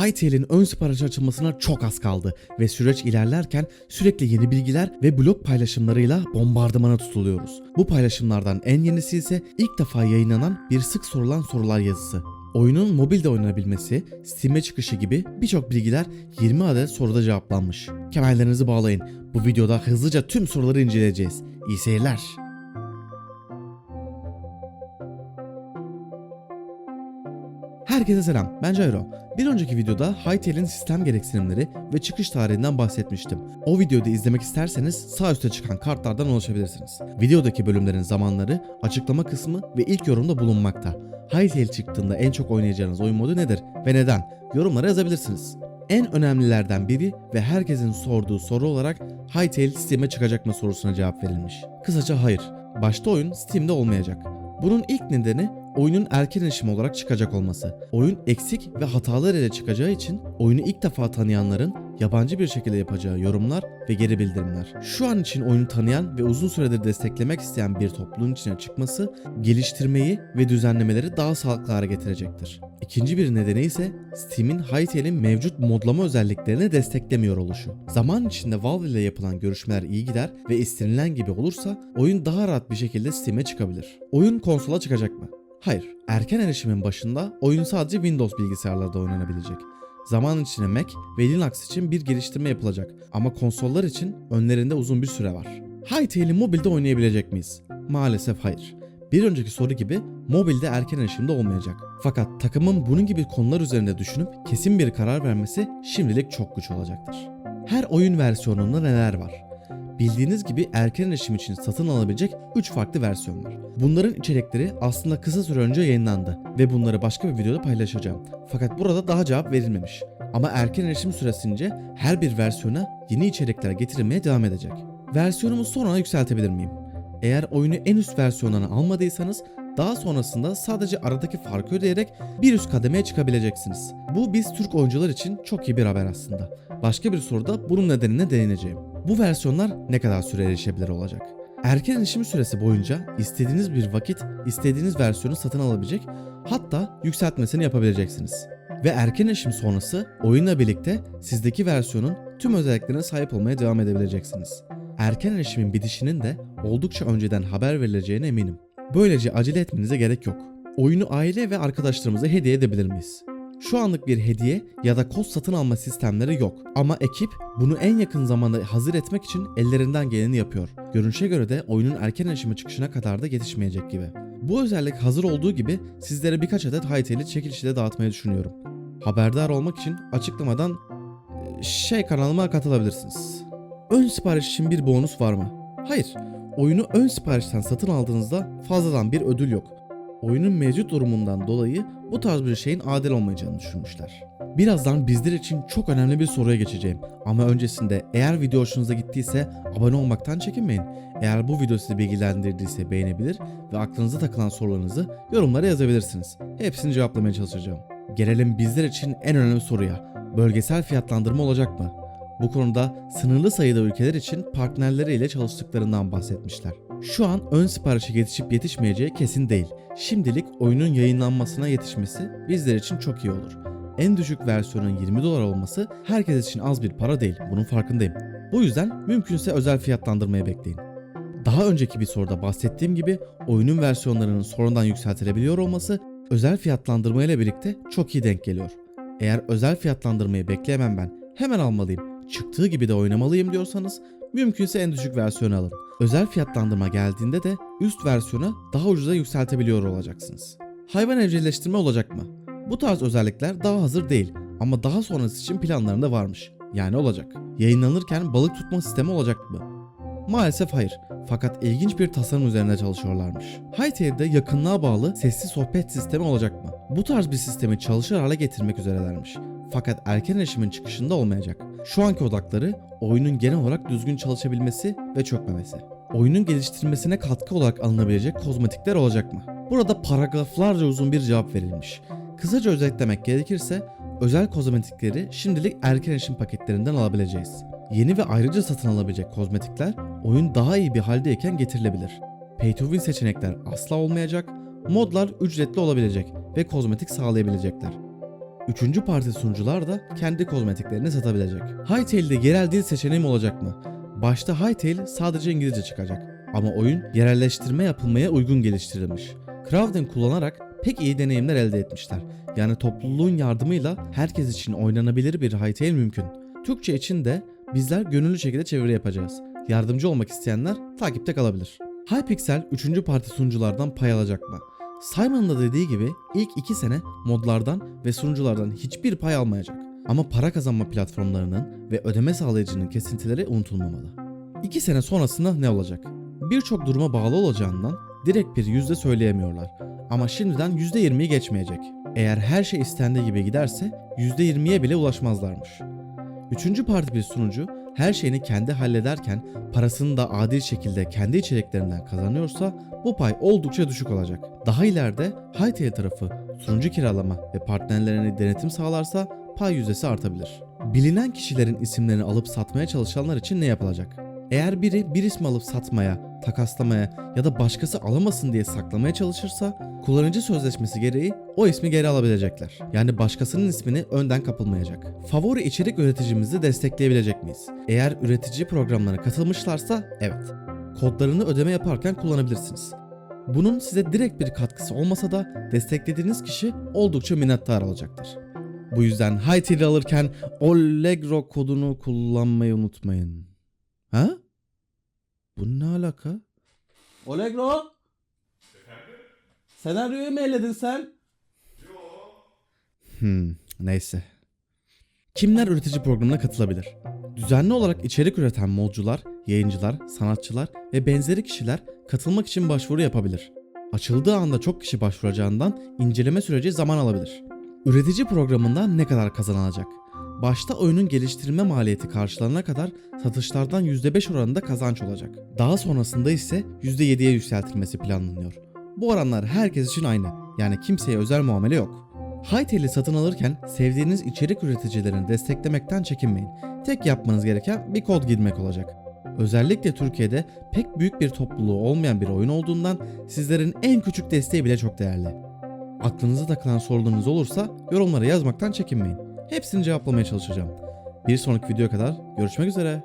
Hytale'in ön sipariş açılmasına çok az kaldı ve süreç ilerlerken sürekli yeni bilgiler ve blog paylaşımlarıyla bombardımana tutuluyoruz. Bu paylaşımlardan en yenisi ise ilk defa yayınlanan bir sık sorulan sorular yazısı. Oyunun mobilde oynanabilmesi, Steam'e çıkışı gibi birçok bilgiler 20 adet soruda cevaplanmış. Kemerlerinizi bağlayın. Bu videoda hızlıca tüm soruları inceleyeceğiz. İyi seyirler. Herkese selam, ben Jairo. Bir önceki videoda Hytale'in sistem gereksinimleri ve çıkış tarihinden bahsetmiştim. O videoyu da izlemek isterseniz sağ üstte çıkan kartlardan ulaşabilirsiniz. Videodaki bölümlerin zamanları açıklama kısmı ve ilk yorumda bulunmakta. Hytale çıktığında en çok oynayacağınız oyun modu nedir ve neden? Yorumlara yazabilirsiniz. En önemlilerden biri ve herkesin sorduğu soru olarak Hytale Steam'e çıkacak mı sorusuna cevap verilmiş. Kısaca hayır. Başta oyun Steam'de olmayacak. Bunun ilk nedeni oyunun erken erişim olarak çıkacak olması. Oyun eksik ve hatalar ile çıkacağı için oyunu ilk defa tanıyanların yabancı bir şekilde yapacağı yorumlar ve geri bildirimler. Şu an için oyunu tanıyan ve uzun süredir desteklemek isteyen bir topluluğun içine çıkması geliştirmeyi ve düzenlemeleri daha sağlıklı hale getirecektir. İkinci bir nedeni ise Steam'in Hytale'in mevcut modlama özelliklerini desteklemiyor oluşu. Zaman içinde Valve ile yapılan görüşmeler iyi gider ve istenilen gibi olursa oyun daha rahat bir şekilde Steam'e çıkabilir. Oyun konsola çıkacak mı? Hayır. Erken erişimin başında oyun sadece Windows bilgisayarlarda oynanabilecek. Zaman içinde Mac ve Linux için bir geliştirme yapılacak ama konsollar için önlerinde uzun bir süre var. Hytale'i mobilde oynayabilecek miyiz? Maalesef hayır. Bir önceki soru gibi mobilde erken erişimde olmayacak. Fakat takımın bunun gibi konular üzerinde düşünüp kesin bir karar vermesi şimdilik çok güç olacaktır. Her oyun versiyonunda neler var? Bildiğiniz gibi erken erişim için satın alabilecek 3 farklı versiyon var. Bunların içerikleri aslında kısa süre önce yayınlandı ve bunları başka bir videoda paylaşacağım. Fakat burada daha cevap verilmemiş. Ama erken erişim süresince her bir versiyona yeni içerikler getirilmeye devam edecek. Versiyonumu sonra yükseltebilir miyim? Eğer oyunu en üst versiyonlarına almadıysanız daha sonrasında sadece aradaki farkı ödeyerek bir üst kademeye çıkabileceksiniz. Bu biz Türk oyuncular için çok iyi bir haber aslında. Başka bir soruda bunun nedenine değineceğim. Bu versiyonlar ne kadar süre erişebilir olacak? Erken erişim süresi boyunca istediğiniz bir vakit istediğiniz versiyonu satın alabilecek hatta yükseltmesini yapabileceksiniz. Ve erken erişim sonrası oyunla birlikte sizdeki versiyonun tüm özelliklerine sahip olmaya devam edebileceksiniz. Erken erişimin bitişinin de oldukça önceden haber verileceğine eminim. Böylece acele etmenize gerek yok. Oyunu aile ve arkadaşlarımıza hediye edebilir miyiz? Şu anlık bir hediye ya da kod satın alma sistemleri yok ama ekip bunu en yakın zamanda hazır etmek için ellerinden geleni yapıyor. Görünüşe göre de oyunun erken erişime çıkışına kadar da yetişmeyecek gibi. Bu özellik hazır olduğu gibi sizlere birkaç adet Hytale'i çekilişle dağıtmayı düşünüyorum. Haberdar olmak için açıklamadan e, şey kanalıma katılabilirsiniz. Ön sipariş için bir bonus var mı? Hayır. Oyunu ön siparişten satın aldığınızda fazladan bir ödül yok. Oyunun mevcut durumundan dolayı bu tarz bir şeyin adil olmayacağını düşünmüşler. Birazdan bizler için çok önemli bir soruya geçeceğim. Ama öncesinde eğer video hoşunuza gittiyse abone olmaktan çekinmeyin. Eğer bu video sizi bilgilendirdiyse beğenebilir ve aklınıza takılan sorularınızı yorumlara yazabilirsiniz. Hepsini cevaplamaya çalışacağım. Gelelim bizler için en önemli soruya. Bölgesel fiyatlandırma olacak mı? Bu konuda sınırlı sayıda ülkeler için partnerleriyle çalıştıklarından bahsetmişler. Şu an ön siparişe yetişip yetişmeyeceği kesin değil. Şimdilik oyunun yayınlanmasına yetişmesi bizler için çok iyi olur. En düşük versiyonun 20 dolar olması herkes için az bir para değil. Bunun farkındayım. Bu yüzden mümkünse özel fiyatlandırmayı bekleyin. Daha önceki bir soruda bahsettiğim gibi oyunun versiyonlarının sonradan yükseltilebiliyor olması özel fiyatlandırma ile birlikte çok iyi denk geliyor. Eğer özel fiyatlandırmayı bekleyemem ben hemen almalıyım çıktığı gibi de oynamalıyım diyorsanız mümkünse en düşük versiyonu alın. Özel fiyatlandırma geldiğinde de üst versiyonu daha ucuza yükseltebiliyor olacaksınız. Hayvan evcilleştirme olacak mı? Bu tarz özellikler daha hazır değil ama daha sonrası için planlarında varmış. Yani olacak. Yayınlanırken balık tutma sistemi olacak mı? Maalesef hayır. Fakat ilginç bir tasarım üzerinde çalışıyorlarmış. Hytale'de yakınlığa bağlı sesli sohbet sistemi olacak mı? Bu tarz bir sistemi çalışır hale getirmek üzerelermiş. Fakat erken erişimin çıkışında olmayacak. Şu anki odakları oyunun genel olarak düzgün çalışabilmesi ve çökmemesi. Oyunun geliştirilmesine katkı olarak alınabilecek kozmetikler olacak mı? Burada paragraflarca uzun bir cevap verilmiş. Kısaca özetlemek gerekirse özel kozmetikleri şimdilik erken erişim paketlerinden alabileceğiz. Yeni ve ayrıca satın alabilecek kozmetikler oyun daha iyi bir haldeyken getirilebilir. Pay to win seçenekler asla olmayacak, modlar ücretli olabilecek ve kozmetik sağlayabilecekler. Üçüncü parti sunucular da kendi kozmetiklerini satabilecek. Hytale'de yerel dil seçeneğim olacak mı? Başta Hytale sadece İngilizce çıkacak. Ama oyun yerelleştirme yapılmaya uygun geliştirilmiş. Crowd'in kullanarak pek iyi deneyimler elde etmişler. Yani topluluğun yardımıyla herkes için oynanabilir bir Hytale mümkün. Türkçe için de bizler gönüllü şekilde çeviri yapacağız. Yardımcı olmak isteyenler takipte kalabilir. Hypixel 3. parti sunuculardan pay alacak mı? Simon'ın da dediği gibi ilk 2 sene modlardan ve sunuculardan hiçbir pay almayacak. Ama para kazanma platformlarının ve ödeme sağlayıcının kesintileri unutulmamalı. 2 sene sonrasında ne olacak? Birçok duruma bağlı olacağından direkt bir yüzde söyleyemiyorlar. Ama şimdiden %20'yi geçmeyecek. Eğer her şey istendiği gibi giderse %20'ye bile ulaşmazlarmış. Üçüncü parti bir sunucu her şeyini kendi hallederken parasını da adil şekilde kendi içeriklerinden kazanıyorsa bu pay oldukça düşük olacak. Daha ileride Hightail tarafı sunucu kiralama ve partnerlerine denetim sağlarsa pay yüzdesi artabilir. Bilinen kişilerin isimlerini alıp satmaya çalışanlar için ne yapılacak? Eğer biri bir ismi alıp satmaya, takaslamaya ya da başkası alamasın diye saklamaya çalışırsa kullanıcı sözleşmesi gereği o ismi geri alabilecekler. Yani başkasının ismini önden kapılmayacak. Favori içerik üreticimizi destekleyebilecek miyiz? Eğer üretici programlarına katılmışlarsa evet. Kodlarını ödeme yaparken kullanabilirsiniz. Bunun size direkt bir katkısı olmasa da desteklediğiniz kişi oldukça minnettar olacaktır. Bu yüzden Hightail'i alırken Allegro kodunu kullanmayı unutmayın. Ha? Bu ne alaka? Allegro? Senaryoyu mu elledin sen? Hmm, neyse. Kimler üretici programına katılabilir? Düzenli olarak içerik üreten modcular, yayıncılar, sanatçılar ve benzeri kişiler katılmak için başvuru yapabilir. Açıldığı anda çok kişi başvuracağından inceleme süreci zaman alabilir. Üretici programından ne kadar kazanılacak? Başta oyunun geliştirme maliyeti karşılanana kadar satışlardan %5 oranında kazanç olacak. Daha sonrasında ise %7'ye yükseltilmesi planlanıyor. Bu oranlar herkes için aynı. Yani kimseye özel muamele yok. Hightail'i satın alırken sevdiğiniz içerik üreticilerini desteklemekten çekinmeyin. Tek yapmanız gereken bir kod girmek olacak. Özellikle Türkiye'de pek büyük bir topluluğu olmayan bir oyun olduğundan sizlerin en küçük desteği bile çok değerli. Aklınıza takılan sorularınız olursa yorumlara yazmaktan çekinmeyin. Hepsini cevaplamaya çalışacağım. Bir sonraki videoya kadar görüşmek üzere.